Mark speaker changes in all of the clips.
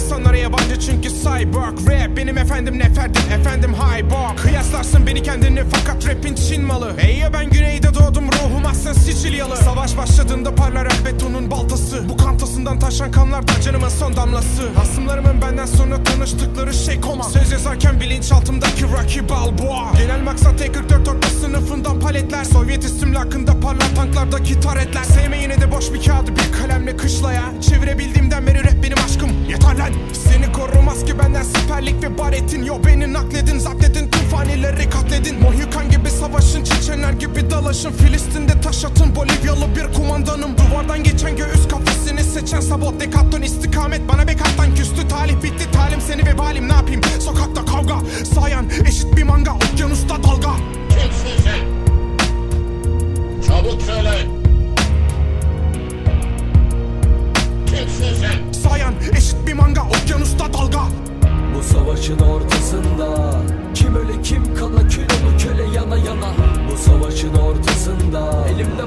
Speaker 1: savaşı çünkü cyborg. Rap Benim efendim neferdim efendim highborg Kıyaslarsın beni kendini fakat rapin Çin malı. Ey ya ben güneyde doğdum ruhum aslen Sicilyalı. Savaş başladığında parlar rap betonun baltası. Bu kantasından taşan kanlar da canımın son damlası. Hasımlarımın benden sonra tanıştıkları şey koma. Söz yazarken bilinçaltımdaki Rocky Balboa. Genel maksat T-44 orta sınıfından paletler. Sovyet istimlakında parlar tanklardaki taretler. Sevme yine de boş bir kağıdı bir kalemle kışlaya. Çevirebildiğimden benden siperlik ve baretin Yo beni nakledin zapt edin tüm fanileri katledin. Mohikan gibi savaşın Çeçenler gibi dalaşın. Filistin'de taş atın Bolivyalı bir kumandanım. Duvardan geçen göğüs kafesini seçen sabot Dekaton istikamet. Bana bekattan küstü Talih bitti. Talim seni vebalim ne yapayım? Sokakta kavga sayan eşit bir manga Okyanusta dalga.
Speaker 2: Kimsin?
Speaker 3: Savaşın ortasında. Kim öle kim kala kilolu köle yana yana. Bu savaşın ortasında. Elimde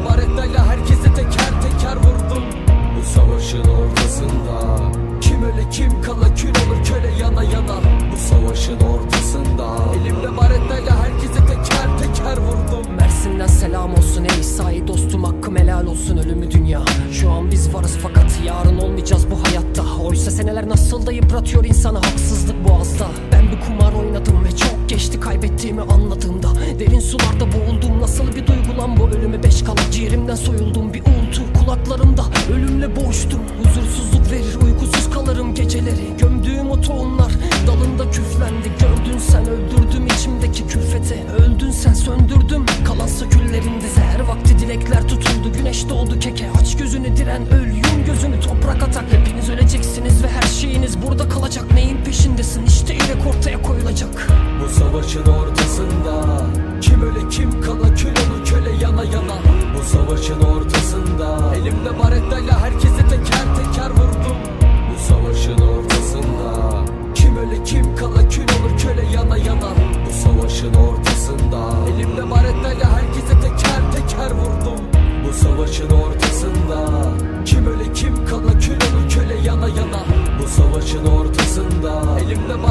Speaker 4: selam olsun ey sahi dostum hakkım helal olsun ölümü dünya. Şu an biz varız fakat yarın olmayacağız bu hayatta. Oysa seneler nasıl da yıpratıyor insanı haksızlık boğazda. Ben bir kumar oynadım ve çok geçti kaybettiğimi anladığımda. Derin sularda boğuldum nasıl bir duygu lan bu? Ölümü beş kala Ciğerimden soyuldum bir uğultu kulaklarımda. Ölümle boğuştum Huzursuzluk verir uykusuz kalırım geceleri. Gömdüğüm o tohumlar dalında küflendi sen söndürdüm kalan küllerinde Seher vakti dilekler tutuldu güneş doğdu keke Aç gözünü diren öl. Yum gözünü toprak atak. Hepiniz öleceksiniz ve her şeyiniz burada kalacak. Neyin peşindesin? İşte yürek ortaya koyulacak.
Speaker 3: Bu savaşın ortasında Kim öle kim kala kilolu köle yana yana ortasında Elimde barettayla herkese teker teker vurdum. Bu savaşın ortasında Kim öle kim kala kilolu köle yana yana. Bu savaşın ortasında Elimde